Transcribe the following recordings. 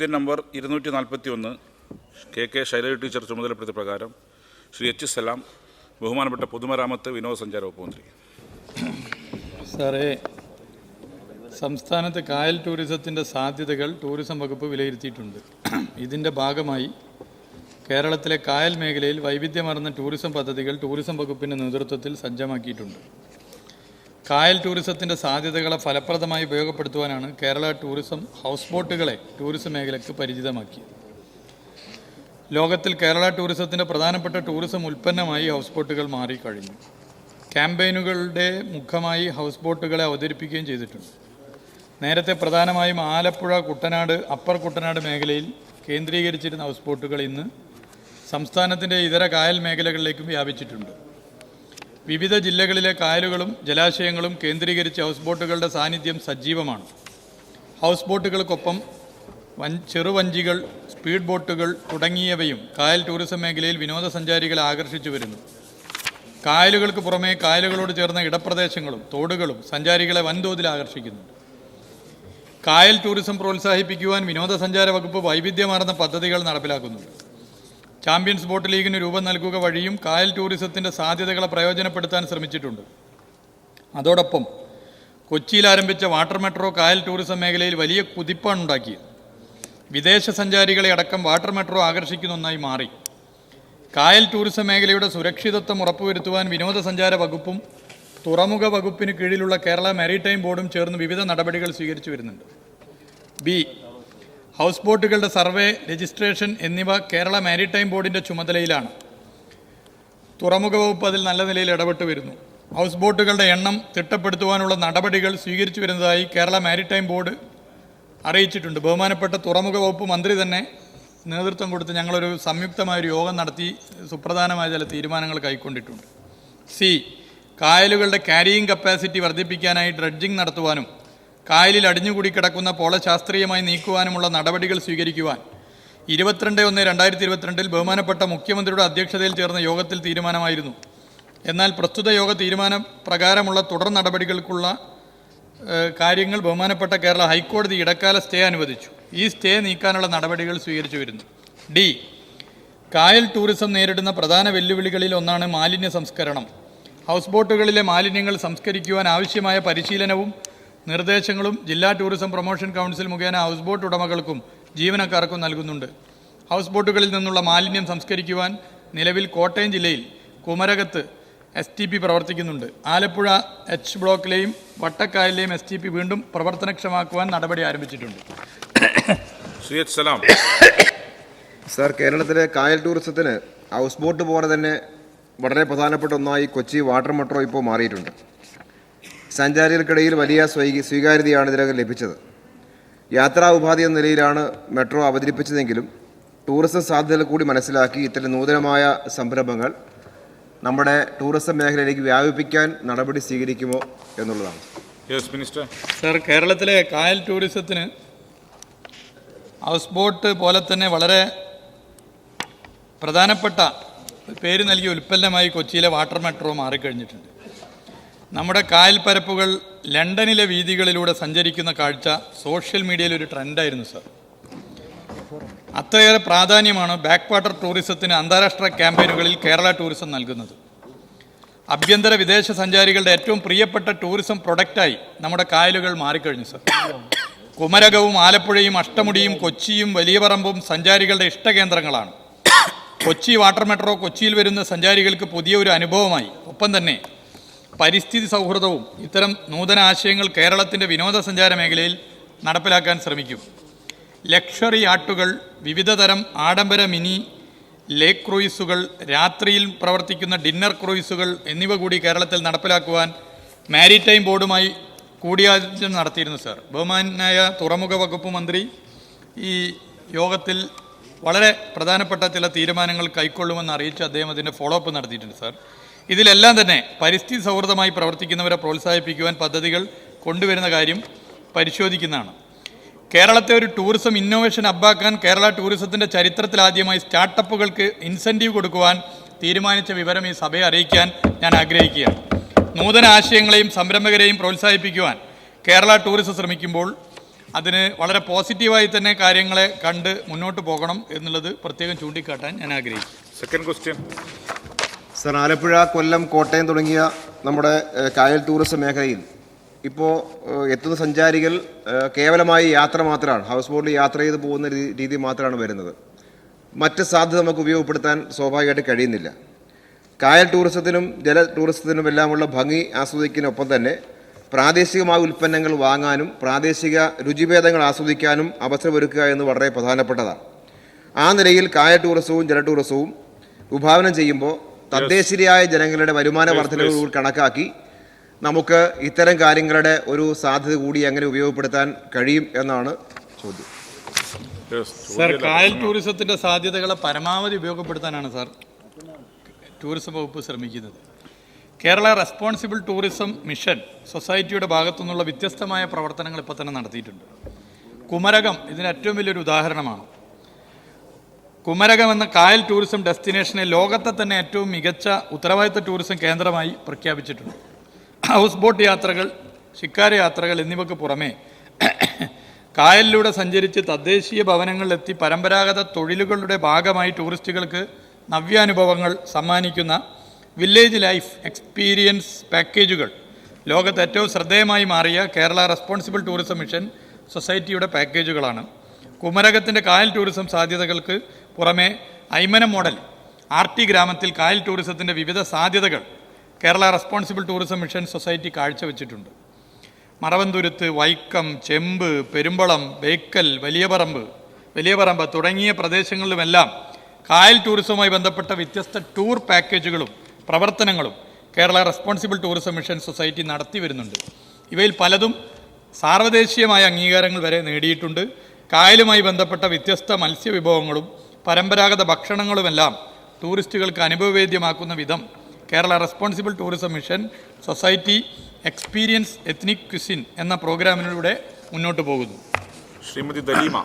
ചോദ്യം നമ്പർ ഇരുന്നൂറ്റി നാൽപ്പത്തി ഒന്ന് കെ കെ ശൈലജ ടീച്ചർ ചുമതലപ്പെടുത്തിയ പ്രകാരം ശ്രീ എച്ച് സലാം ബഹുമാനപ്പെട്ട പൊതുമരാമത്ത് വിനോദസഞ്ചാര വകുപ്പ് മന്ത്രി. സാറേ സംസ്ഥാനത്ത് കായൽ ടൂറിസത്തിന്റെ സാധ്യതകൾ ടൂറിസം വകുപ്പ് വിലയിരുത്തിയിട്ടുണ്ട്. ഇതിന്റെ ഭാഗമായി കേരളത്തിലെ കായൽ മേഖലയിൽ വൈവിധ്യമാർന്ന ടൂറിസം പദ്ധതികൾ ടൂറിസം വകുപ്പിന്റെ നേതൃത്വത്തിൽ സജ്ജമാക്കിയിട്ടുണ്ട്. കായൽ ടൂറിസത്തിന്റെ സാധ്യതകളെ ഫലപ്രദമായി ഉപയോഗപ്പെടുത്തുവാനാണ് കേരള ടൂറിസം ഹൗസ് ബോട്ടുകളെ ടൂറിസം മേഖലയ്ക്ക് പരിചിതമാക്കിയത്. ലോകത്തിൽ കേരള ടൂറിസത്തിന്റെ പ്രധാനപ്പെട്ട ടൂറിസം ഉൽപ്പന്നമായി ഹൗസ് ബോട്ടുകൾ മാറിക്കഴിഞ്ഞു ക്യാമ്പയിനുകളുടെ മുഖമായി ഹൗസ് ബോട്ടുകളെ അവതരിപ്പിക്കുകയും ചെയ്തിട്ടുണ്ട്. നേരത്തെ പ്രധാനമായും ആലപ്പുഴ കുട്ടനാട് അപ്പർ കുട്ടനാട് മേഖലയിൽ കേന്ദ്രീകരിച്ചിരുന്ന ഹൗസ് ബോട്ടുകൾ ഇന്ന് സംസ്ഥാനത്തിന്റെ ഇതര കായൽ മേഖലകളിലേക്കും വ്യാപിച്ചിട്ടുണ്ട്. വിവിധ ജില്ലകളിലെ കായലുകളും ജലാശയങ്ങളും കേന്ദ്രീകരിച്ച് ഹൗസ് ബോട്ടുകളുടെ സാന്നിധ്യം സജീവമാണ്. ഹൗസ് ബോട്ടുകൾക്കൊപ്പം വൻ ചെറുവഞ്ചികൾ സ്പീഡ് ബോട്ടുകൾ തുടങ്ങിയവയും കായൽ ടൂറിസം മേഖലയിൽ വിനോദസഞ്ചാരികളെ ആകർഷിച്ചു വരുന്നു. കായലുകൾക്ക് പുറമേ കായലുകളോട് ചേർന്ന ഇടപ്രദേശങ്ങളും തോടുകളും സഞ്ചാരികളെ വൻതോതിൽ ആകർഷിക്കുന്നു കായൽ ടൂറിസം പ്രോത്സാഹിപ്പിക്കുവാൻ വിനോദസഞ്ചാര വകുപ്പ് വൈവിധ്യമാർന്ന പദ്ധതികൾ നടപ്പിലാക്കുന്നുണ്ട്. ചാമ്പ്യൻസ് ബോട്ട് ലീഗിന് രൂപം നൽകുക വഴിയും കായൽ ടൂറിസത്തിന്റെ സാധ്യതകളെ പ്രയോജനപ്പെടുത്താൻ ശ്രമിച്ചിട്ടുണ്ട്. അതോടൊപ്പം കൊച്ചിയിൽ ആരംഭിച്ച വാട്ടർ മെട്രോ കായൽ ടൂറിസം മേഖലയിൽ വലിയ കുതിപ്പാണ് ഉണ്ടാക്കിയത്. വിദേശ സഞ്ചാരികളെ അടക്കം വാട്ടർ മെട്രോ ആകർഷിക്കുന്ന ഒന്നായി മാറി. കായൽ ടൂറിസം മേഖലയുടെ സുരക്ഷിതത്വം ഉറപ്പുവരുത്തുവാൻ വിനോദസഞ്ചാര വകുപ്പും തുറമുഖ വകുപ്പിന് കീഴിലുള്ള കേരള മാരിടൈം ബോർഡും ചേർന്ന് വിവിധ നടപടികൾ സ്വീകരിച്ചു വരുന്നുണ്ട്. ബി. ഹൗസ് ബോട്ടുകളുടെ സർവേ രജിസ്ട്രേഷൻ എന്നിവ കേരള മാരിടൈം ബോർഡിന്റെ ചുമതലയിലാണ്. തുറമുഖ വകുപ്പ് അതിൽ നല്ല നിലയിൽ ഇടപെട്ട് വരുന്നു. ഹൗസ് ബോട്ടുകളുടെ എണ്ണം തിട്ടപ്പെടുത്തുവാനുള്ള നടപടികൾ സ്വീകരിച്ചു വരുന്നതായി കേരള മാരിടൈം ബോർഡ് അറിയിച്ചിട്ടുണ്ട്. ബഹുമാനപ്പെട്ട തുറമുഖ വകുപ്പ് മന്ത്രി തന്നെ നേതൃത്വം കൊടുത്ത് ഞങ്ങളൊരു സംയുക്തമായൊരു യോഗം നടത്തി സുപ്രധാനമായ ചില തീരുമാനങ്ങൾ കൈക്കൊണ്ടിട്ടുണ്ട്. സി. കായലുകളുടെ ക്യാരിയിങ് കപ്പാസിറ്റി വർദ്ധിപ്പിക്കാനായി ഡ്രഡ്ജിംഗ് നടത്തുവാനും കായലിൽ അടിഞ്ഞുകൂടി കിടക്കുന്ന പോള ശാസ്ത്രീയമായി നീക്കുവാനുമുള്ള നടപടികൾ സ്വീകരിക്കുവാൻ ഇരുപത്തിരണ്ട് ഒന്ന് രണ്ടായിരത്തി ഇരുപത്തിരണ്ടിൽ ബഹുമാനപ്പെട്ട മുഖ്യമന്ത്രിയുടെ അധ്യക്ഷതയിൽ ചേർന്ന യോഗത്തിൽ തീരുമാനമായിരുന്നു. എന്നാൽ പ്രസ്തുത യോഗ തീരുമാന പ്രകാരമുള്ള തുടർ നടപടികൾക്കുള്ള കാര്യങ്ങൾ ബഹുമാനപ്പെട്ട കേരള ഹൈക്കോടതി ഇടക്കാല സ്റ്റേ അനുവദിച്ചു. ഈ സ്റ്റേ നീക്കാനുള്ള നടപടികൾ സ്വീകരിച്ചു വരുന്നു. ഡി. കായൽ ടൂറിസം നേരിടുന്ന പ്രധാന വെല്ലുവിളികളിൽ ഒന്നാണ് മാലിന്യ സംസ്കരണം. ഹൗസ് ബോട്ടുകളിലെ മാലിന്യങ്ങൾ സംസ്കരിക്കുവാൻ ആവശ്യമായ പരിശീലനവും നിർദ്ദേശങ്ങളും ജില്ലാ ടൂറിസം പ്രൊമോഷൻ കൗൺസിൽ മുഖേന ഹൗസ് ബോട്ട് ഉടമകൾക്കും ജീവനക്കാർക്കും നൽകുന്നുണ്ട്. ഹൗസ് ബോട്ടുകളിൽ നിന്നുള്ള മാലിന്യം സംസ്കരിക്കുവാൻ നിലവിൽ കോട്ടയം ജില്ലയിൽ കുമരകത്ത് എസ് ടി പി പ്രവർത്തിക്കുന്നുണ്ട്. ആലപ്പുഴ എച്ച് ബ്ലോക്കിലെയും വട്ടക്കായലിലെയും എസ് ടി പി വീണ്ടും പ്രവർത്തനക്ഷമാക്കുവാൻ നടപടി ആരംഭിച്ചിട്ടുണ്ട്. സാർ കേരളത്തിലെ കായൽ ടൂറിസത്തിന് ഹൗസ് ബോട്ട് പോലെ തന്നെ വളരെ പ്രധാനപ്പെട്ട ഒന്നായി കൊച്ചി വാട്ടർ മെട്രോ ഇപ്പോൾ മാറിയിട്ടുണ്ട്. സഞ്ചാരികൾക്കിടയിൽ വലിയ സ്വീ- സ്വീകാര്യതയാണ് ഇതിനകം ലഭിച്ചത്. യാത്രാ ഉപാധി എന്ന നിലയിലാണ് മെട്രോ അവതരിപ്പിച്ചതെങ്കിലും ടൂറിസം സാധ്യതകൾ കൂടി മനസ്സിലാക്കി ഇത്തരം നൂതനമായ സംരംഭങ്ങൾ നമ്മുടെ ടൂറിസം മേഖലയിലേക്ക് വ്യാപിപ്പിക്കാൻ നടപടി സ്വീകരിക്കുമോ എന്നുള്ളതാണ്. യെസ് മിനിസ്റ്റർ സർ കേരളത്തിലെ കായൽ ടൂറിസത്തിന് ഹൗസ് ബോട്ട് പോലെ തന്നെ വളരെ പ്രധാനപ്പെട്ട പേര് നൽകിയ ഉൽപ്പന്നമായി കൊച്ചിയിലെ വാട്ടർ മെട്രോ മാറിക്കഴിഞ്ഞിട്ടുണ്ട്. നമ്മുടെ കായൽപ്പരപ്പുകൾ ലണ്ടനിലെ വീതികളിലൂടെ സഞ്ചരിക്കുന്ന കാഴ്ച സോഷ്യൽ മീഡിയയിൽ ഒരു ട്രെൻഡായിരുന്നു സർ. അത്രയേറെ പ്രാധാന്യമാണ് ബാക്ക് വാട്ടർ ടൂറിസത്തിന് അന്താരാഷ്ട്ര ക്യാമ്പയിനുകളിൽ കേരള ടൂറിസം നൽകുന്നത്. അഭ്യന്തര വിദേശ സഞ്ചാരികളുടെ ഏറ്റവും പ്രിയപ്പെട്ട ടൂറിസം പ്രൊഡക്റ്റായി നമ്മുടെ കായലുകൾ മാറിക്കഴിഞ്ഞു സർ. കുമരകവും ആലപ്പുഴയും അഷ്ടമുടിയും കൊച്ചിയും വലിയപറമ്പും സഞ്ചാരികളുടെ ഇഷ്ടകേന്ദ്രങ്ങളാണ്. കൊച്ചി വാട്ടർ മെട്രോ കൊച്ചിയിൽ വരുന്ന സഞ്ചാരികൾക്ക് പുതിയ ഒരു അനുഭവമായി. ഒപ്പം തന്നെ പരിസ്ഥിതി സൗഹൃദവും ഇത്തരം നൂതന ആശയങ്ങൾ കേരളത്തിന്റെ വിനോദസഞ്ചാര മേഖലയിൽ നടപ്പിലാക്കാൻ ശ്രമിക്കും. ലക്ഷറി ആട്ടുകൾ വിവിധതരം ആഡംബര മിനി ലേക്ക് ക്രൂയിസുകൾ രാത്രിയിൽ പ്രവർത്തിക്കുന്ന ഡിന്നർ ക്രൂയിസുകൾ എന്നിവ കൂടി കേരളത്തിൽ നടപ്പിലാക്കുവാൻ മാരിടൈം ബോർഡുമായി കൂടിയാലോചന നടത്തിയിരുന്നു സർ. ബഹുമാനായ തുറമുഖ വകുപ്പ് മന്ത്രി ഈ യോഗത്തിൽ വളരെ പ്രധാനപ്പെട്ട ചില തീരുമാനങ്ങൾ കൈക്കൊള്ളുമെന്ന് അറിയിച്ച് അദ്ദേഹം അതിന്റെ ഫോളോ അപ്പ് നടത്തിയിട്ടുണ്ട് സാർ. ഇതിലെല്ലാം തന്നെ പരിസ്ഥിതി സൗഹൃദമായി പ്രവർത്തിക്കുന്നവരെ പ്രോത്സാഹിപ്പിക്കുവാൻ പദ്ധതികൾ കൊണ്ടുവരുന്ന കാര്യം പരിശോധിക്കുന്നതാണ്. കേരളത്തെ ഒരു ടൂറിസം ഇന്നോവേഷൻ അബ്ബാക്കാൻ കേരള ടൂറിസത്തിന്റെ ചരിത്രത്തിൽ ആദ്യമായി സ്റ്റാർട്ടപ്പുകൾക്ക് ഇൻസെന്റീവ് കൊടുക്കുവാൻ തീരുമാനിച്ച വിവരം ഈ സഭയെ അറിയിക്കാൻ ഞാൻ ആഗ്രഹിക്കുകയാണ്. നൂതന ആശയങ്ങളെയും സംരംഭകരെയും പ്രോത്സാഹിപ്പിക്കുവാൻ കേരള ടൂറിസം ശ്രമിക്കുമ്പോൾ അതിന് വളരെ പോസിറ്റീവായി തന്നെ കാര്യങ്ങളെ കണ്ട് മുന്നോട്ട് പോകണം എന്നുള്ളത് പ്രത്യേകം ചൂണ്ടിക്കാട്ടാൻ ഞാൻ ആഗ്രഹിക്കുന്നു. Second question sir Alappuzha Kollam Kottayam തുടങ്ങിയ നമ്മുടെ കായൽ ടൂറിസം മേഖലയിൽ ഇപ്പോൾ എത്തുന്ന സഞ്ചാരികൾ കേവലമായി യാത്ര മാത്രമാണ് ഹൗസ് ബോട്ടിൽ യാത്ര ചെയ്ത് പോകുന്ന രീതി മാത്രമാണ് വരുന്നത്. മറ്റ് സാധ്യത നമുക്ക് ഉപയോഗപ്പെടുത്താൻ സ്വാഭാവികമായിട്ട് കഴിയുന്നില്ല. കായൽ ടൂറിസത്തിനും ജല ടൂറിസത്തിനും എല്ലാമുള്ള ഭംഗി ആസ്വദിക്കുന്നതിനൊപ്പം തന്നെ പ്രാദേശികമായ ഉൽപ്പന്നങ്ങൾ വാങ്ങാനും പ്രാദേശിക രുചിഭേദങ്ങൾ ആസ്വദിക്കാനും അവസരമൊരുക്കുക എന്ന് വളരെ പ്രധാനപ്പെട്ടതാണ്. ആ നിലയിൽ കായൽ ടൂറിസവും ജല ടൂറിസവും വിഭാവനം ചെയ്യുമ്പോൾ തദ്ദേശീയരായ ജനങ്ങളുടെ വരുമാന വർധനവ് കൂടി കണക്കാക്കി നമുക്ക് ഇത്തരം കാര്യങ്ങളുടെ ഒരു സാധ്യത കൂടി എങ്ങനെ ഉപയോഗപ്പെടുത്താൻ കഴിയും എന്നാണ് ചോദ്യം. സാർ കായൽ ടൂറിസത്തിന്റെ സാധ്യതകളെ പരമാവധി ഉപയോഗപ്പെടുത്താനാണ് സാർ ടൂറിസം വകുപ്പ് ശ്രമിക്കുന്നത്. കേരള റെസ്പോൺസിബിൾ ടൂറിസം മിഷൻ സൊസൈറ്റിയുടെ ഭാഗത്തു നിന്നുള്ള വ്യത്യസ്തമായ പ്രവർത്തനങ്ങൾ ഇപ്പോൾ തന്നെ നടത്തിയിട്ടുണ്ട്. കുമരകം ഇതിന് ഏറ്റവും വലിയൊരു ഉദാഹരണമാണ്. കുമരകം എന്ന കായൽ ടൂറിസം ഡെസ്റ്റിനേഷനെ ലോകത്തെ തന്നെ ഏറ്റവും മികച്ച ഉത്തരവാദിത്ത ടൂറിസം കേന്ദ്രമായി പ്രഖ്യാപിച്ചിട്ടുണ്ട്. ഹൗസ് ബോട്ട് യാത്രകൾ ശിക്കാര യാത്രകൾ എന്നിവയ്ക്ക് പുറമേ കായലിലൂടെ സഞ്ചരിച്ച് തദ്ദേശീയ ഭവനങ്ങളിലെത്തി പരമ്പരാഗത തൊഴിലുകളുടെ ഭാഗമായി ടൂറിസ്റ്റുകൾക്ക് നവ്യാനുഭവങ്ങൾ സമ്മാനിക്കുന്ന വില്ലേജ് ലൈഫ് എക്സ്പീരിയൻസ് പാക്കേജുകൾ. ലോകത്ത് ഏറ്റവും ശ്രദ്ധേയമായി മാറിയ കേരള റെസ്പോൺസിബിൾ ടൂറിസം മിഷൻ സൊസൈറ്റിയുടെ പാക്കേജുകളാണ്. കുമരകത്തിന്റെ കായൽ ടൂറിസം സാധ്യതകൾക്ക് പുറമെ ഐമന മോഡൽ ആർ ടി ഗ്രാമത്തിൽ കായൽ ടൂറിസത്തിന്റെ വിവിധ സാധ്യതകൾ Kerala responsible tourism mission society കാഴ്ചവെച്ചിട്ടുണ്ട്. Maravanthuruthu Vaikom ചെമ്പ് പെരുമ്പളം ബേക്കൽ വലിയപറമ്പ് വലിയപറമ്പ് തുടങ്ങിയ പ്രദേശങ്ങളിലുമെല്ലാം കായൽ ടൂറിസവുമായി ബന്ധപ്പെട്ട വ്യത്യസ്ത ടൂർ പാക്കേജുകളും പ്രവർത്തനങ്ങളും Kerala responsible tourism mission society നടത്തി വരുന്നുണ്ട് ഇവയിൽ പലതും സാർവദേശീയമായ അംഗീകാരങ്ങൾ വരെ നേടിയിട്ടുണ്ട്. കായലുമായി ബന്ധപ്പെട്ട വ്യത്യസ്ത മത്സ്യവിഭവങ്ങളും പരമ്പരാഗത ഭക്ഷണങ്ങളുമെല്ലാം ടൂറിസ്റ്റുകൾക്ക് അനുഭവവേദ്യമാക്കുന്ന വിധം Kerala responsible tourism mission society experience ethnic cuisine എന്ന പ്രോഗ്രാമിലൂടെ മുന്നോട്ട് പോകുന്നു. ശ്രീമതി ദലീമ.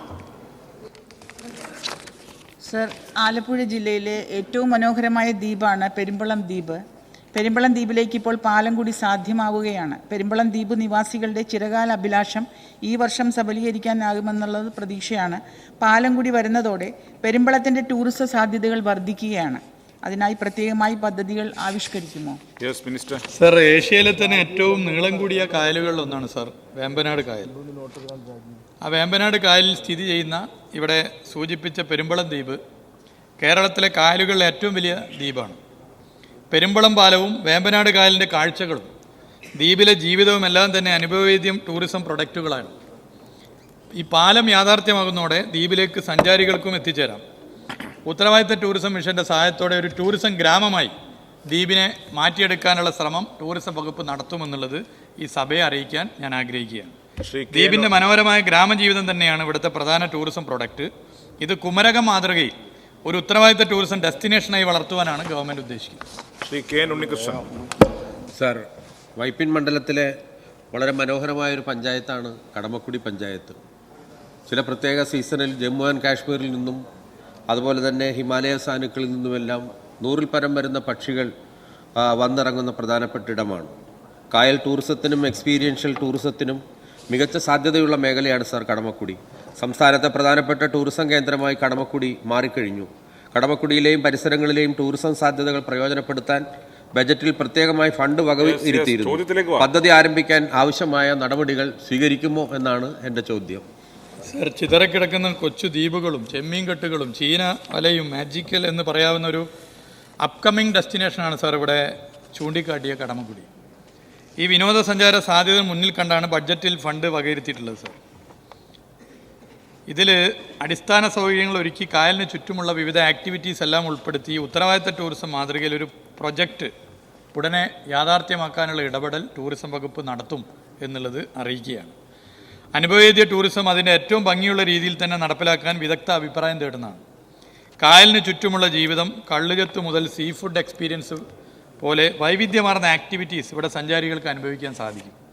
സർ ആലപ്പുഴ ജില്ലയിലെ ഏറ്റവും മനോഹരമായ ദ്വീപാണ് പെരുമ്പളം ദ്വീപ്. പെരുമ്പളം ദ്വീപിലേക്ക് ഇപ്പോൾ പാലം കൂടി സാധ്യമാവുകയാണ്. പെരുമ്പളം ദ്വീപ് നിവാസികളുടെ ചിരകാല അഭിലാഷം ഈ വർഷം സബലീകരിക്കാനാകുമെന്നുള്ളത് പ്രതീക്ഷയാണ്. പാലം കൂടി വരുന്നതോടെ പെരുമ്പളത്തിന്റെ ടൂറിസം സാധ്യതകൾ വർദ്ധിക്കുകയാണ്. അതിനായി പ്രത്യേകമായി പദ്ധതികൾ ആവിഷ്കരിക്കുമോ? യെസ് മിനിസ്റ്റർ സർ ഏഷ്യയിലെ തന്നെ ഏറ്റവും നീളം കൂടിയ കായലുകളിൽ ഒന്നാണ് സാർ വേമ്പനാട് കായൽ. ആ വേമ്പനാട് കായലിൽ സ്ഥിതി ചെയ്യുന്ന ഇവിടെ സൂചിപ്പിച്ച പെരുമ്പളം ദ്വീപ് കേരളത്തിലെ കായലുകളിലെ ഏറ്റവും വലിയ ദ്വീപാണ്. പെരുമ്പളം പാലവും വേമ്പനാട് കായലിന്റെ കാഴ്ചകളും ദ്വീപിലെ ജീവിതവും എല്ലാം തന്നെ അനുഭവവേദ്യം ടൂറിസം പ്രൊഡക്റ്റുകളാണ്. ഈ പാലം യാഥാർത്ഥ്യമാകുന്നതോടെ ദ്വീപിലേക്ക് സഞ്ചാരികൾക്കും എത്തിച്ചേരാം. ഉത്തരവാദിത്ത ടൂറിസം മിഷന്റെ സഹായത്തോടെ ഒരു ടൂറിസം ഗ്രാമമായി ദ്വീപിനെ മാറ്റിയെടുക്കാനുള്ള ശ്രമം ടൂറിസം വകുപ്പ് നടത്തുമെന്നുള്ളത് ഈ സഭയെ അറിയിക്കാൻ ഞാൻ ആഗ്രഹിക്കുകയാണ്. ദ്വീപിന്റെ മനോഹരമായ ഗ്രാമജീവിതം തന്നെയാണ് ഇവിടുത്തെ പ്രധാന ടൂറിസം പ്രൊഡക്റ്റ്. ഇത് കുമരകം മാതൃകയിൽ ഒരു ഉത്തരവാദിത്ത ടൂറിസം ഡെസ്റ്റിനേഷനായി വളർത്തുവാനാണ് ഗവൺമെന്റ് ഉദ്ദേശിക്കുന്നത്. Shri K N Unnikrishnan. Sir Vypin മണ്ഡലത്തിലെ വളരെ മനോഹരമായ ഒരു പഞ്ചായത്താണ് കടമക്കുടി പഞ്ചായത്ത്. ചില പ്രത്യേക സീസണിൽ ജമ്മു ആൻഡ് കാശ്മീരിൽ നിന്നും അതുപോലെ തന്നെ ഹിമാലയ സാനുക്കളിൽ നിന്നുമെല്ലാം നൂറിൽ പരം വരുന്ന പക്ഷികൾ വന്നിറങ്ങുന്ന പ്രധാനപ്പെട്ട ഇടമാണ്. കായൽ ടൂറിസത്തിനും എക്സ്പീരിയൻഷ്യൽ ടൂറിസത്തിനും മികച്ച സാധ്യതയുള്ള മേഖലയാണ് സർ കടമക്കുടി. സംസ്ഥാനത്തെ പ്രധാനപ്പെട്ട ടൂറിസം കേന്ദ്രമായി കടമക്കുടി മാറിക്കഴിഞ്ഞു. കടമക്കുടിയിലെയും പരിസരങ്ങളിലെയും ടൂറിസം സാധ്യതകൾ പ്രയോജനപ്പെടുത്താൻ ബജറ്റിൽ പ്രത്യേകമായി ഫണ്ട് വകവിരുത്തിയിരുന്നു വകയിരുത്തിയിരുന്നു പദ്ധതി ആരംഭിക്കാൻ ആവശ്യമായ നടപടികൾ സ്വീകരിക്കുമോ എന്നാണ് എന്റെ ചോദ്യം. സർ ചിതറക്കിടക്കുന്ന കൊച്ചു ദ്വീപുകളും ചെമ്മീൻ കെട്ടുകളും ചീന വലയും മാജിക്കൽ എന്ന് പറയാവുന്ന ഒരു അപ്കമിംഗ് ഡെസ്റ്റിനേഷനാണ് സാർ ഇവിടെ ചൂണ്ടിക്കാട്ടിയ കടമക്കുടി. ഈ വിനോദസഞ്ചാര സാധ്യത മുന്നിൽ കണ്ടാണ് ബഡ്ജറ്റിൽ ഫണ്ട് വകയിരുത്തിയിട്ടുള്ളത് സാർ ഇതിൽ അടിസ്ഥാന സൗകര്യങ്ങൾ ഒരുക്കി കായലിന് ചുറ്റുമുള്ള വിവിധ ആക്ടിവിറ്റീസ് എല്ലാം ഉൾപ്പെടുത്തി ഉത്തരവാദിത്ത ടൂറിസം മാതൃകയിൽ ഒരു പ്രൊജക്റ്റ് ഉടനെ യാഥാർത്ഥ്യമാക്കാനുള്ള ഇടപെടൽ ടൂറിസം വകുപ്പ് നടത്തും എന്നുള്ളത് അറിയിക്കുകയാണ്. അനുഭവേദ്യ ടൂറിസം അതിന്റെ ഏറ്റവും ഭംഗിയുള്ള രീതിയിൽ തന്നെ നടപ്പിലാക്കാൻ വിദഗ്ധ അഭിപ്രായം തേടുന്നതാണ്. കായലിന് ചുറ്റുമുള്ള ജീവിതം കള്ളുകത്ത് മുതൽ സീ ഫുഡ് എക്സ്പീരിയൻസ് പോലെ വൈവിധ്യമാർന്ന ആക്ടിവിറ്റീസ് ഇവിടെ സഞ്ചാരികൾക്ക് അനുഭവിക്കാൻ സാധിക്കും.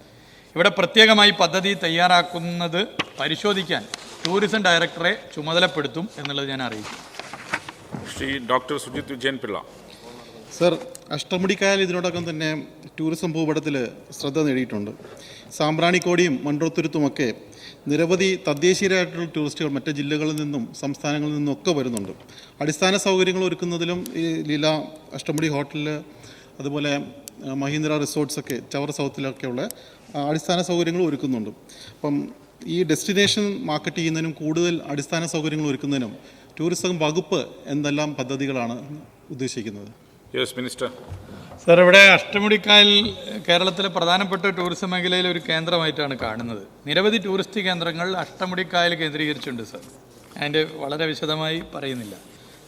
ഇവിടെ പ്രത്യേകമായി പദ്ധതി തയ്യാറാക്കുന്നത് പരിശോധിക്കാൻ ടൂറിസം ഡയറക്ടറെ ചുമതലപ്പെടുത്തും എന്നുള്ളത് ഞാൻ അറിയിക്കും ശ്രീ ഡോക്ടർ സുജിത് വിജയൻ പിള്ള. സർ അഷ്ടമുടിക്കായൽ ഇതിനോടകം തന്നെ ടൂറിസം ഭൂപടത്തിൽ ശ്രദ്ധ നേടിയിട്ടുണ്ട്. സാമ്പ്രാണിക്കോടിയും മൺട്രോത്തുരുത്തുമൊക്കെ നിരവധി തദ്ദേശീയരായിട്ടുള്ള ടൂറിസ്റ്റുകൾ മറ്റ് ജില്ലകളിൽ നിന്നും സംസ്ഥാനങ്ങളിൽ നിന്നും ഒക്കെ വരുന്നുണ്ട്. അടിസ്ഥാന സൗകര്യങ്ങൾ ഒരുക്കുന്നതിലും ഈ ലീല അഷ്ടമുടി ഹോട്ടലിൽ അതുപോലെ മഹീന്ദ്ര റിസോർട്ട്സൊക്കെ ചവർ സൗത്തിലൊക്കെയുള്ള ഉള്ള അടിസ്ഥാന സൗകര്യങ്ങൾ ഒരുക്കുന്നുണ്ട്. അപ്പം ഈ ഡെസ്റ്റിനേഷൻ മാർക്കറ്റ് ചെയ്യുന്നതിനും കൂടുതൽ അടിസ്ഥാന സൗകര്യങ്ങൾ ഒരുക്കുന്നതിനും ടൂറിസം വകുപ്പ് എന്തെല്ലാം പദ്ധതികളാണ് ഉദ്ദേശിക്കുന്നത്? യെസ് മിനിസ്റ്റർ സർ ഇവിടെ അഷ്ടമുടിക്കായൽ കേരളത്തിലെ പ്രധാനപ്പെട്ട ടൂറിസം മേഖലയിലെ ഒരു കേന്ദ്രമായിട്ടാണ് കാണുന്നത്. നിരവധി ടൂറിസ്റ്റ് കേന്ദ്രങ്ങൾ അഷ്ടമുടിക്കായൽ കേന്ദ്രീകരിച്ചിട്ടുണ്ട് സർ അതിന്റെ വളരെ വിശദമായി പറയുന്നില്ല.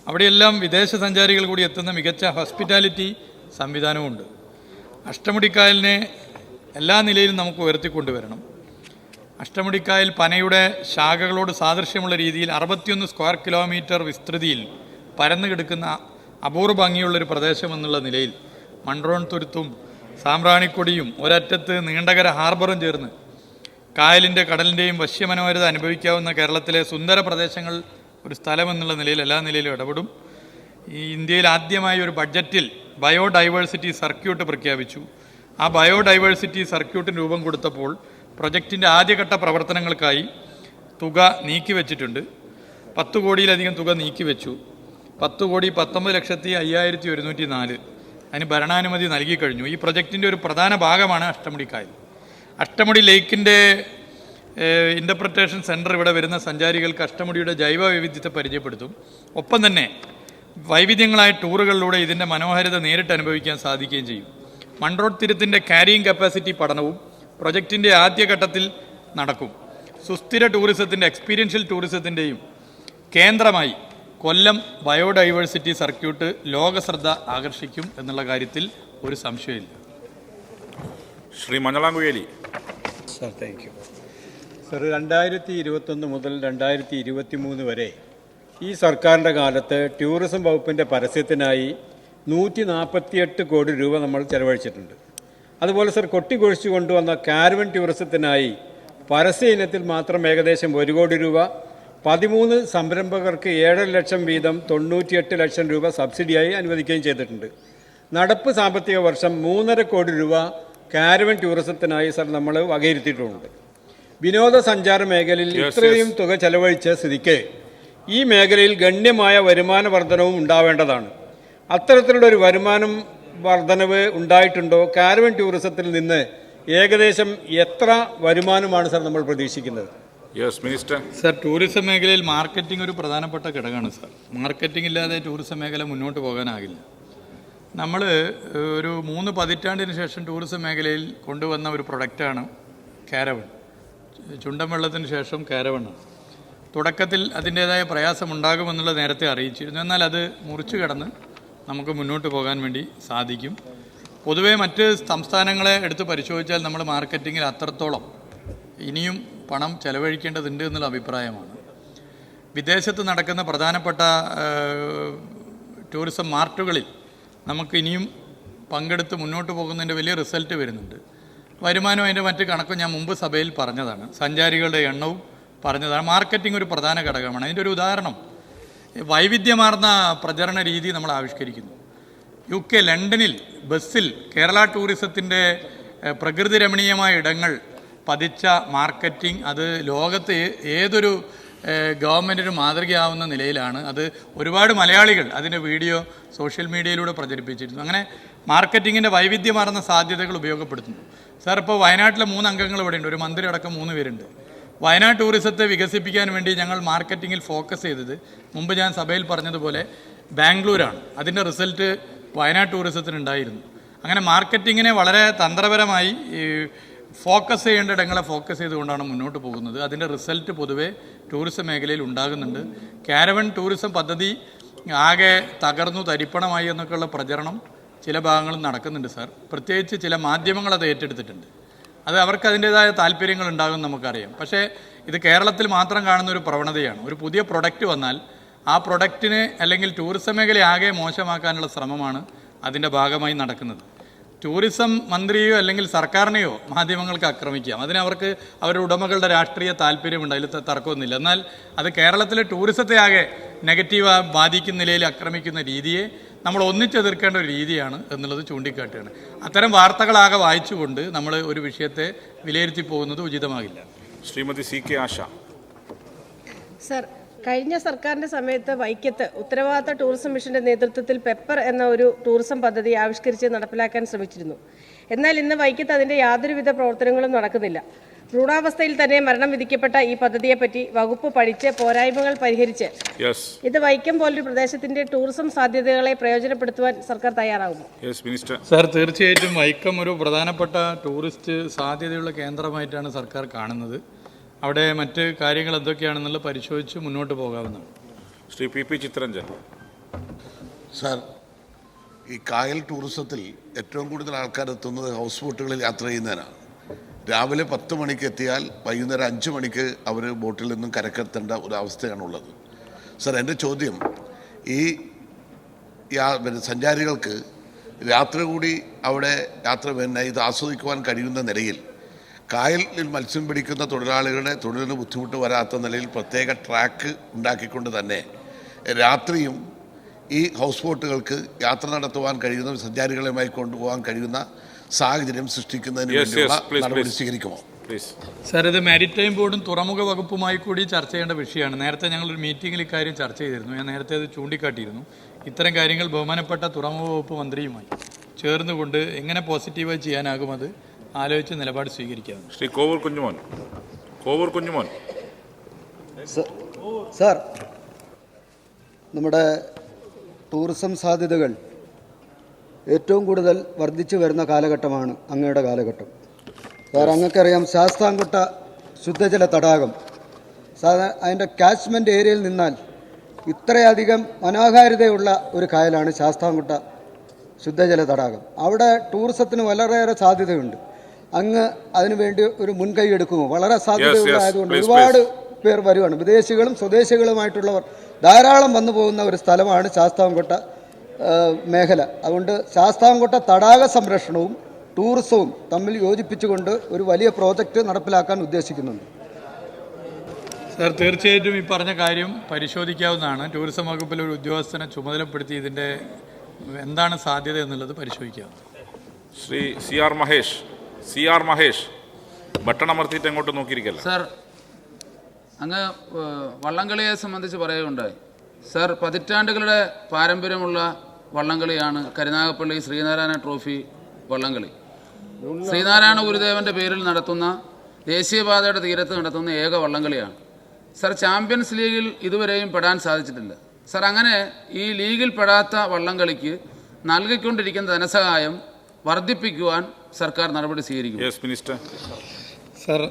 അവിടെയെല്ലാം വിദേശ സഞ്ചാരികൾ കൂടി എത്തുന്ന മികച്ച ഹോസ്പിറ്റാലിറ്റി സംവിധാനവുമുണ്ട്. അഷ്ടമുടിക്കായലിനെ എല്ലാ നിലയിലും നമുക്ക് ഉയർത്തിക്കൊണ്ടുവരണം. അഷ്ടമുടിക്കായൽ പനയുടെ ശാഖകളോട് സാദൃശ്യമുള്ള രീതിയിൽ അറുപത്തിയൊന്ന് സ്ക്വയർ കിലോമീറ്റർ വിസ്തൃതിയിൽ പരന്നു കിടക്കുന്ന അപൂർവ ഭംഗിയുള്ളൊരു പ്രദേശം എന്നുള്ള നിലയിൽ മൺറോൺ തുരുത്തും സാമ്പ്രാണിക്കൊടിയും ഒരറ്റത്ത് നീണ്ടകര ഹാർബറും ചേർന്ന് കായലിന്റെ കടലിന്റെയും വശ്യമനോഹരത അനുഭവിക്കാവുന്ന കേരളത്തിലെ സുന്ദര പ്രദേശങ്ങൾ ഒരു സ്ഥലമെന്നുള്ള നിലയിൽ എല്ലാ നിലയിലും ഇടപെടും. ഈ ഇന്ത്യയിൽ ആദ്യമായി ഒരു ബഡ്ജറ്റിൽ ബയോഡൈവേഴ്സിറ്റി സർക്യൂട്ട് പ്രഖ്യാപിച്ചു. ആ ബയോഡൈവേഴ്സിറ്റി സർക്യൂട്ടിന് രൂപം കൊടുത്തപ്പോൾ പ്രൊജക്റ്റിന്റെ ആദ്യഘട്ട പ്രവർത്തനങ്ങൾക്കായി തുക നീക്കിവെച്ചിട്ടുണ്ട്. പത്ത് കോടിയിലധികം തുക നീക്കിവെച്ചു. പത്ത് കോടി പത്തൊമ്പത് ലക്ഷത്തി അയ്യായിരത്തി ഒരുന്നൂറ്റി നാല് അതിന് ഭരണാനുമതി നൽകിക്കഴിഞ്ഞു ഈ പ്രൊജക്റ്റിന്റെ ഒരു പ്രധാന ഭാഗമാണ് അഷ്ടമുടി കായൽ. അഷ്ടമുടി ലേക്കിന്റെ ഇന്റർപ്രിട്ടേഷൻ സെന്റർ ഇവിടെ വരുന്ന സഞ്ചാരികൾക്ക് അഷ്ടമുടിയുടെ ജൈവ വൈവിധ്യത്തെ പരിചയപ്പെടുത്തും. ഒപ്പം തന്നെ വൈവിധ്യങ്ങളായ ടൂറുകളിലൂടെ ഇതിന്റെ മനോഹാരിത നേരിട്ട് അനുഭവിക്കാൻ സാധിക്കുകയും ചെയ്യും. മൺറോഡ് തിരുത്തിന്റെ ക്യാരിയിങ് കപ്പാസിറ്റി പഠനവും പ്രൊജക്റ്റിന്റെ ആദ്യഘട്ടത്തിൽ നടക്കും. സുസ്ഥിര ടൂറിസത്തിന്റെ എക്സ്പീരിയൻഷ്യൽ ടൂറിസത്തിന്റെയും കേന്ദ്രമായി കൊല്ലം ബയോഡൈവേഴ്സിറ്റി സർക്യൂട്ട് ലോകശ്രദ്ധ ആകർഷിക്കും എന്നുള്ള കാര്യത്തിൽ ഒരു സംശയമില്ല Shri Manjalamkuzhi Ali sir thank you sir രണ്ടായിരത്തി ഇരുപത്തൊന്ന് മുതൽ രണ്ടായിരത്തി ഇരുപത്തി മൂന്ന് വരെ ഈ സർക്കാരിന്റെ കാലത്ത് ടൂറിസം വകുപ്പിന്റെ പരസ്യത്തിനായി നൂറ്റി നാൽപ്പത്തിയെട്ട് കോടി രൂപ നമ്മൾ ചെലവഴിച്ചിട്ടുണ്ട്. അതുപോലെ സർ കൊട്ടിക്കൊഴിച്ചു കൊണ്ടുവന്ന കാരവൻ ടൂറിസത്തിനായി പരസ്യ ഇനത്തിൽ മാത്രം ഏകദേശം ഒരു കോടി രൂപ പതിമൂന്ന് സംരംഭകർക്ക് ഏഴര ലക്ഷം വീതം തൊണ്ണൂറ്റിയെട്ട് ലക്ഷം രൂപ സബ്സിഡിയായി അനുവദിക്കുകയും ചെയ്തിട്ടുണ്ട്. നടപ്പ് സാമ്പത്തിക വർഷം മൂന്നര കോടി രൂപ കാരവൻ ടൂറിസത്തിനായി സർ നമ്മൾ വകയിരുത്തിയിട്ടുണ്ട്. വിനോദസഞ്ചാര മേഖലയിൽ ഇത്രയും തുക ചെലവഴിച്ച സ്ഥിതിക്ക് ഈ മേഖലയിൽ ഗണ്യമായ വരുമാന വർധനവും ഉണ്ടാവേണ്ടതാണ്. അത്തരത്തിലുള്ള ഒരു വരുമാനം വർധനവ് ഉണ്ടായിട്ടുണ്ടോ? കാരവൻ ടൂറിസത്തിൽ നിന്ന് ഏകദേശം എത്ര വരുമാനമാണ് സാർ നമ്മൾ പ്രതീക്ഷിക്കുന്നത്? യെസ് മിനിസ്റ്റർ സാർ ടൂറിസം മേഖലയിൽ മാർക്കറ്റിംഗ് ഒരു പ്രധാനപ്പെട്ട ഘടകമാണ് സാർ. മാർക്കറ്റിംഗ് ഇല്ലാതെ ടൂറിസം മേഖല മുന്നോട്ട് പോകാനാകില്ല. നമ്മൾ ഒരു മൂന്ന് പതിറ്റാണ്ടിന് ശേഷം ടൂറിസം മേഖലയിൽ കൊണ്ടുവന്ന ഒരു പ്രൊഡക്റ്റാണ് കാരവൺ ചുണ്ടൻ വെള്ളത്തിന് ശേഷം കാരവണ്ണാണ് തുടക്കത്തിൽ അതിന്റേതായ പ്രയാസമുണ്ടാകുമെന്നുള്ളത് നേരത്തെ അറിയിച്ചിരുന്നു. എന്നാൽ അത് മുറിച്ചു കടന്ന് നമുക്ക് മുന്നോട്ട് പോകാൻ വേണ്ടി സാധിക്കും. പൊതുവേ മറ്റ് സംസ്ഥാനങ്ങളെ എടുത്ത് പരിശോധിച്ചാൽ നമ്മൾ മാർക്കറ്റിങ്ങിൽ അത്രത്തോളം ഇനിയും പണം ചെലവഴിക്കേണ്ടതുണ്ട് എന്നുള്ള അഭിപ്രായമാണ്. വിദേശത്ത് നടക്കുന്ന പ്രധാനപ്പെട്ട ടൂറിസം മാർട്ടുകളിൽ നമുക്ക് ഇനിയും പങ്കെടുത്ത് മുന്നോട്ട് പോകുന്നതിന്റെ വലിയ റിസൾട്ട് വരുന്നുണ്ട്. വരുമാനം അതിന്റെ മറ്റ് കണക്കും ഞാൻ മുമ്പ് സഭയിൽ പറഞ്ഞതാണ്. സഞ്ചാരികളുടെ എണ്ണവും പറഞ്ഞതാണ് മാർക്കറ്റിംഗ് ഒരു പ്രധാന ഘടകമാണ്. അതിന്റെ ഒരു ഉദാഹരണം. വൈവിധ്യമാർന്ന പ്രചരണ രീതി നമ്മൾ ആവിഷ്കരിക്കുന്നു. യു കെ ലണ്ടനിൽ ബസ്സിൽ കേരള ടൂറിസത്തിന്റെ പ്രകൃതി രമണീയമായ ഇടങ്ങൾ പതിച്ച മാർക്കറ്റിംഗ് അത് ലോകത്ത് ഏതൊരു ഗവൺമെന്റിന് മാതൃകയാവുന്ന നിലയിലാണ്. അത് ഒരുപാട് മലയാളികൾ അതിന്റെ വീഡിയോ സോഷ്യൽ മീഡിയയിലൂടെ പ്രചരിപ്പിച്ചിരുന്നു. അങ്ങനെ മാർക്കറ്റിങ്ങിന്റെ വൈവിധ്യമാർന്ന സാധ്യതകൾ ഉപയോഗപ്പെടുത്തുന്നു. സാർ ഇപ്പോൾ വയനാട്ടിലെ മൂന്ന് അംഗങ്ങൾ ഇവിടെയുണ്ട്. ഒരു മന്ത്രി അടക്കം മൂന്ന് പേരുണ്ട്. വയനാട് ടൂറിസത്തെ വികസിപ്പിക്കാൻ വേണ്ടി ഞങ്ങൾ മാർക്കറ്റിങ്ങിൽ ഫോക്കസ് ചെയ്തത് മുമ്പ് ഞാൻ സഭയിൽ പറഞ്ഞതുപോലെ ബാംഗ്ലൂരാണ്. അതിന്റെ റിസൾട്ട് വയനാട് ടൂറിസത്തിനുണ്ടായിരുന്നു അങ്ങനെ മാർക്കറ്റിങ്ങിനെ വളരെ തന്ത്രപരമായി ഫോക്കസ് ചെയ്യേണ്ട ഇടങ്ങളെ ഫോക്കസ് ചെയ്തുകൊണ്ടാണ് മുന്നോട്ട് പോകുന്നത്. അതിന്റെ റിസൾട്ട് പൊതുവേ ടൂറിസം മേഖലയിൽ ഉണ്ടാകുന്നുണ്ട്. കാരവൺ ടൂറിസം പദ്ധതി ആകെ തകർന്നു തരിപ്പണമായി എന്നൊക്കെയുള്ള പ്രചരണം ചില ഭാഗങ്ങളിൽ നടക്കുന്നുണ്ട് സാർ. പ്രത്യേകിച്ച് ചില മാധ്യമങ്ങൾ അത് ഏറ്റെടുത്തിട്ടുണ്ട്. അത് അവർക്ക് അതിന്റെതായ താല്പര്യങ്ങൾ ഉണ്ടാകും നമുക്കറിയാം. പക്ഷേ ഇത് കേരളത്തിൽ മാത്രം കാണുന്ന ഒരു പ്രവണതയാണ്. ഒരു പുതിയ പ്രൊഡക്റ്റ് വന്നാൽ ആ പ്രൊഡക്റ്റിന് അല്ലെങ്കിൽ ടൂറിസം മേഖല ആകെ മോശമാക്കാനുള്ള ശ്രമമാണ് അതിന്റെ ഭാഗമായി നടക്കുന്നത്. ടൂറിസം മന്ത്രിയോ അല്ലെങ്കിൽ സർക്കാരിനെയോ മാധ്യമങ്ങൾക്ക് ആക്രമിക്കാം. അതിന് അവർക്ക് അവരുടെ ഉടമകളുടെ രാഷ്ട്രീയ താല്പര്യമുണ്ട്. അതിൽ തർക്കമൊന്നുമില്ല. എന്നാൽ അത് കേരളത്തിലെ ടൂറിസത്തെ ആകെ നെഗറ്റീവ് ബാധിക്കുന്ന നിലയിൽ ആക്രമിക്കുന്ന രീതിയെ നമ്മൾ ഒന്നിച്ചെതിർക്കേണ്ട ഒരു രീതിയാണ് എന്നുള്ളത് ചൂണ്ടിക്കാട്ടുകയാണ്. അത്തരം വാർത്തകളാകെ വായിച്ചുകൊണ്ട് നമ്മൾ ഒരു വിഷയത്തെ വിലയിരുത്തി പോകുന്നത് ഉചിതമാകില്ല. Shrimathi C K Asha. Sir കഴിഞ്ഞ സർക്കാരിന്റെ സമയത്ത് വൈക്കത്ത് ഉത്തരവാദിത്ത ടൂറിസം മിഷന്റെ നേതൃത്വത്തിൽ പെപ്പർ എന്ന ഒരു ടൂറിസം പദ്ധതി ആവിഷ്കരിച്ച് നടപ്പിലാക്കാൻ ശ്രമിച്ചിരുന്നു. എന്നാൽ ഇന്ന് വൈക്കത്ത് അതിന്റെ യാതൊരുവിധ പ്രവർത്തനങ്ങളും നടക്കുന്നില്ല. ഭ്രൂണാവസ്ഥയിൽ തന്നെ മരണം വിധിക്കപ്പെട്ട ഈ പദ്ധതിയെപ്പറ്റി വകുപ്പ് പഠിച്ച് പോരായ്മകൾ പരിഹരിച്ച് ഇത് വൈക്കം പോലൊരു പ്രദേശത്തിന്റെ ടൂറിസം സാധ്യതകളെ പ്രയോജനപ്പെടുത്തുവാൻ സർക്കാർ തയ്യാറാകുമോ മിനിസ്റ്റർ സാർ തീർച്ചയായിട്ടും വൈക്കം ഒരു പ്രധാനപ്പെട്ട ടൂറിസ്റ്റ് സാധ്യതയുള്ള കേന്ദ്രമായിട്ടാണ് സർക്കാർ കാണുന്നത്. അവിടെ മറ്റ് കാര്യങ്ങൾ എന്തൊക്കെയാണെന്നുള്ളത് പരിശോധിച്ച് മുന്നോട്ട് പോകാവുന്നതാണ്. Shri P P Chitharanjan sir ഈ കായൽ ടൂറിസത്തിൽ ഏറ്റവും കൂടുതൽ ആൾക്കാർ എത്തുന്നത് ഹൗസ് ബോട്ടുകളിൽ യാത്ര ചെയ്യുന്നതിനാണ് രാവിലെ പത്ത് മണിക്ക് എത്തിയാൽ വൈകുന്നേരം അഞ്ച് മണിക്ക് അവർ ബോട്ടിൽ നിന്നും കരക്കെത്തേണ്ട ഒരു അവസ്ഥയാണുള്ളത്. സാർ എന്റെ ചോദ്യം ഈ യാ- സഞ്ചാരികൾക്ക് രാത്രി കൂടി അവിടെ യാത്ര പിന്നെ ഇത് ആസ്വദിക്കുവാൻ കഴിയുന്ന നിലയിൽ കായലിൽ മത്സ്യം പിടിക്കുന്ന തൊഴിലാളികളുടെ തൊഴിലിന് ബുദ്ധിമുട്ട് വരാത്ത നിലയിൽ പ്രത്യേക ട്രാക്ക് ഉണ്ടാക്കിക്കൊണ്ട് തന്നെ രാത്രിയും ഈ ഹൗസ് ബോട്ടുകൾക്ക് യാത്ര നടത്തുവാൻ കഴിയുന്ന സഞ്ചാരികളുമായി കൊണ്ടുപോകാൻ കഴിയുന്ന സാഹചര്യം സൃഷ്ടിക്കുന്നതിന് വേണ്ടിയുള്ള നടപടി. സ്വീകരിക്കുമോ? പ്ലീസ് സാർ ഇത് മാരിടൈം ബോർഡും തുറമുഖ വകുപ്പുമായി കൂടി ചർച്ച ചെയ്യേണ്ട വിഷയമാണ്. നേരത്തെ ഞങ്ങളൊരു മീറ്റിംഗിൽ ഇക്കാര്യം ചർച്ച ചെയ്തിരുന്നു. ഞാൻ നേരത്തെ അത് ചൂണ്ടിക്കാട്ടിയിരുന്നു. ഇത്തരം കാര്യങ്ങൾ ബഹുമാനപ്പെട്ട തുറമുഖ വകുപ്പ് മന്ത്രിയുമായി ചേർന്നുകൊണ്ട് എങ്ങനെ പോസിറ്റീവായി ചെയ്യാനാകും അത്? ആലോചിച്ച് നിലപാട് സ്വീകരിക്കാവുന്നു. ശ്രീ കോവൂർ കുഞ്ഞുമോൻ. കോവൂർ കുഞ്ഞുമോൻ. സാർ നമ്മുടെ ടൂറിസം സാധ്യതകൾ ഏറ്റവും കൂടുതൽ വർദ്ധിച്ചു വരുന്ന കാലഘട്ടമാണ് അങ്ങയുടെ കാലഘട്ടം. സാർ അങ്ങക്കറിയാം ശാസ്താംകോട്ട ശുദ്ധജല തടാകം. സാധാ അതിന്റെ കാച്ച്മെന്റ് ഏരിയയിൽ നിന്നാൽ ഇത്രയധികം മനോഹാരിതയുള്ള ഒരു കായലാണ് ശാസ്താംകോട്ട ശുദ്ധജല തടാകം. അവിടെ ടൂറിസത്തിന് വളരെയേറെ സാധ്യതയുണ്ട്. അങ്ങ് അതിനുവേണ്ടി ഒരു മുൻകൈ എടുക്കുമോ വളരെ സാധ്യതയുള്ള yes. ആയതുകൊണ്ട് Please, ഒരുപാട് പേർ വരുവാണ്. വിദേശികളും സ്വദേശികളുമായിട്ടുള്ളവർ. ധാരാളം വന്നു പോകുന്ന ഒരു സ്ഥലമാണ് ശാസ്താംകോട്ട മേഖല. അതുകൊണ്ട് ശാസ്താംകോട്ട തടാക സംരക്ഷണവും ടൂറിസവും തമ്മിൽ യോജിപ്പിച്ചുകൊണ്ട് ഒരു വലിയ പ്രോജക്റ്റ് നടപ്പിലാക്കാൻ ഉദ്ദേശിക്കുന്നുണ്ട്. സർ തീർച്ചയായിട്ടും ഈ പറഞ്ഞ കാര്യം പരിശോധിക്കാവുന്നതാണ്. ടൂറിസം വകുപ്പിലെ ഒരു ഉദ്യോഗസ്ഥനെ ചുമതലപ്പെടുത്തി ഇതിന്റെ എന്താണ് സാധ്യത എന്നുള്ളത് പരിശോധിക്കാം. Shri C R Mahesh C R Mahesh button അമർത്തിയിട്ട് എങ്ങോട്ട് നോക്കിയിരിക്കല്ല? സർ അങ്ങ് വള്ളംകളിയെ സംബന്ധിച്ച് പറയുകയുണ്ടായി സർ പതിറ്റാണ്ടുകളുടെ പാരമ്പര്യമുള്ള വള്ളംകളിയാണ് കരുനാഗപ്പള്ളി ശ്രീനാരായണ ട്രോഫി വള്ളംകളി. ശ്രീനാരായണ ഗുരുദേവന്റെ പേരിൽ നടത്തുന്ന ദേശീയപാതയുടെ തീരത്ത് നടത്തുന്ന ഏക വള്ളംകളിയാണ്. സർ ചാമ്പ്യൻസ് ലീഗിൽ ഇതുവരെയും പെടാൻ സാധിച്ചിട്ടില്ല. സർ അങ്ങനെ ഈ ലീഗിൽ പെടാത്ത വള്ളംകളിക്ക് നൽകിക്കൊണ്ടിരിക്കുന്ന ധനസഹായം വർദ്ധിപ്പിക്കുവാൻ സർക്കാർ നടപടി സ്വീകരിക്കും. യെസ് മിനിസ്റ്റർ സർ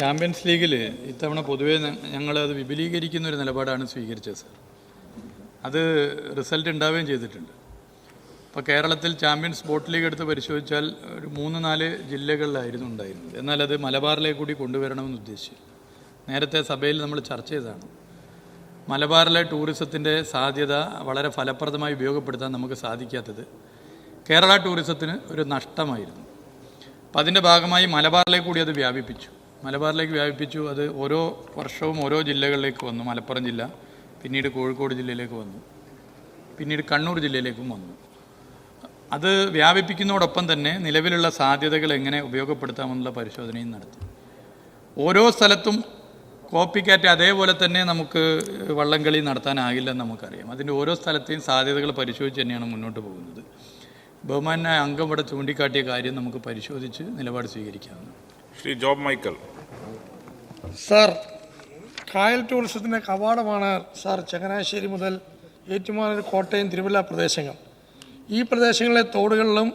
ചാമ്പ്യൻസ് ലീഗിൽ ഇത്തവണ പൊതുവേ ഞങ്ങൾ അത് വിപുലീകരിക്കുന്ന ഒരു നിലപാടാണ് സ്വീകരിച്ചത് സർ അത് റിസൾട്ട് ഉണ്ടാവുകയും ചെയ്തിട്ടുണ്ട്. ഇപ്പോൾ കേരളത്തിൽ ചാമ്പ്യൻസ് ബോട്ട് ലീഗ് എടുത്ത് പരിശോധിച്ചാൽ ഒരു മൂന്ന് നാല് ജില്ലകളിലായിരുന്നു ഉണ്ടായിരുന്നത്. എന്നാൽ അത് മലബാറിലേക്ക് കൂടി കൊണ്ടുവരണമെന്ന് ഉദ്ദേശിച്ചു നേരത്തെ സഭയിൽ നമ്മൾ ചർച്ച ചെയ്തതാണ്. മലബാറിലെ ടൂറിസത്തിന്റെ സാധ്യത വളരെ ഫലപ്രദമായി ഉപയോഗപ്പെടുത്താൻ നമുക്ക് സാധിക്കാത്തത് കേരള ടൂറിസത്തിന് ഒരു നഷ്ടമായിരുന്നു. അപ്പം അതിന്റെ ഭാഗമായി മലബാറിലേക്ക് കൂടി അത് വ്യാപിപ്പിച്ചു. മലബാറിലേക്ക് വ്യാപിപ്പിച്ചു. അത് ഓരോ വർഷവും ഓരോ ജില്ലകളിലേക്ക് വന്നു. മലപ്പുറം ജില്ല പിന്നീട് കോഴിക്കോട് ജില്ലയിലേക്ക് വന്നു. പിന്നീട് കണ്ണൂർ ജില്ലയിലേക്കും വന്നു. അത് വ്യാപിപ്പിക്കുന്നതോടൊപ്പം തന്നെ നിലവിലുള്ള സാധ്യതകൾ എങ്ങനെ ഉപയോഗപ്പെടുത്താമെന്നുള്ള പരിശോധനയും നടത്തി. ഓരോ സ്ഥലത്തും കോപ്പിക്കാറ്റ് അതേപോലെ തന്നെ നമുക്ക് വള്ളംകളി നടത്താനാകില്ലെന്ന് നമുക്കറിയാം. അതിന്റെ ഓരോ സ്ഥലത്തെയും സാധ്യതകൾ പരിശോധിച്ച് തന്നെയാണ് മുന്നോട്ട് പോകുന്നത്. ബഹുമാനായ അംഗം ഇവിടെ ചൂണ്ടിക്കാട്ടിയ കാര്യം നമുക്ക് പരിശോധിച്ച് നിലപാട് സ്വീകരിക്കാം. Shri job Michael. സാർ കായൽ ടൂറിസത്തിന്റെ കവാടമാണ് സാർ ചങ്ങനാശ്ശേരി മുതൽ ഏറ്റുമാനൂർ കോട്ടയം തിരുവല്ല പ്രദേശങ്ങൾ. ഈ പ്രദേശങ്ങളിലെ തോടുകളിലും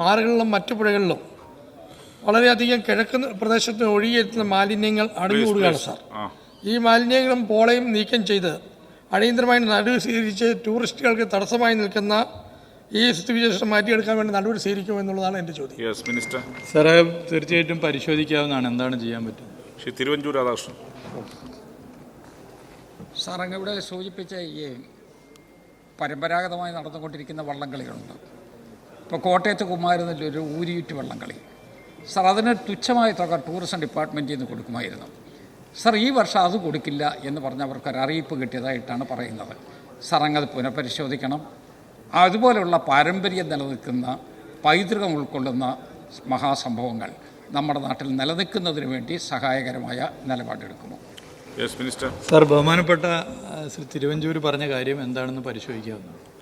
ആറുകളിലും മറ്റു പുഴകളിലും വളരെയധികം കിഴക്ക് പ്രദേശത്ത് ഒഴുകിയെത്തുന്ന മാലിന്യങ്ങൾ അടിഞ്ഞുകൂടുകയാണ് സാർ. ഈ മാലിന്യങ്ങളും പോളയും നീക്കം ചെയ്ത് അടിയന്തരമായി നടുവ് സ്വീകരിച്ച് ടൂറിസ്റ്റുകൾക്ക് തടസ്സമായി നിൽക്കുന്ന ഈ സ്ഥിതിവിശേഷം മാറ്റിയെടുക്കാൻ വേണ്ടി നടപടി സ്വീകരിക്കുമെന്നുള്ളതാണ് എന്റെ ചോദ്യം. യെസ് മിനിസ്റ്റർ സാറേ തീർച്ചയായിട്ടും പരിശോധിക്കാവുന്നതാണ്. എന്താണ് ചെയ്യാൻ പറ്റുന്നത് ശ്രീ തിരുവഞ്ചൂർ രാധാകൃഷ്ണൻ. സാർ അങ്ങ് ഇവിടെ സൂചിപ്പിച്ച ഈ പരമ്പരാഗതമായി നടന്നുകൊണ്ടിരിക്കുന്ന വള്ളംകളികളുണ്ട്. ഇപ്പോൾ കോട്ടയത്ത് കുമാരനെല്ലൊരു ഊരിയിട്ട് വള്ളംകളി. സാർ അതിന് തുച്ഛമായ തുക ടൂറിസം ഡിപ്പാർട്ട്മെന്റിൽ നിന്ന് കൊടുക്കുമായിരുന്നു. സാർ ഈ വർഷം അത് കൊടുക്കില്ല എന്ന് പറഞ്ഞ് അവർക്കൊരു അറിയിപ്പ് കിട്ടിയതായിട്ടാണ് പറയുന്നത്. സാർ അത് പുനഃപരിശോധിക്കണം. അതുപോലെയുള്ള പാരമ്പര്യം നിലനിൽക്കുന്ന പൈതൃകം ഉൾക്കൊള്ളുന്ന മഹാസംഭവങ്ങൾ നമ്മുടെ നാട്ടിൽ നിലനിൽക്കുന്നതിന് വേണ്ടി സഹായകരമായ നിലപാടെടുക്കുമോ? യെസ് മിനിസ്റ്റർ സാർ ബഹുമാനപ്പെട്ട ശ്രീ തിരുവഞ്ചൂർ പറഞ്ഞ കാര്യം എന്താണെന്ന് പരിശോധിക്കാവുന്നതാണ്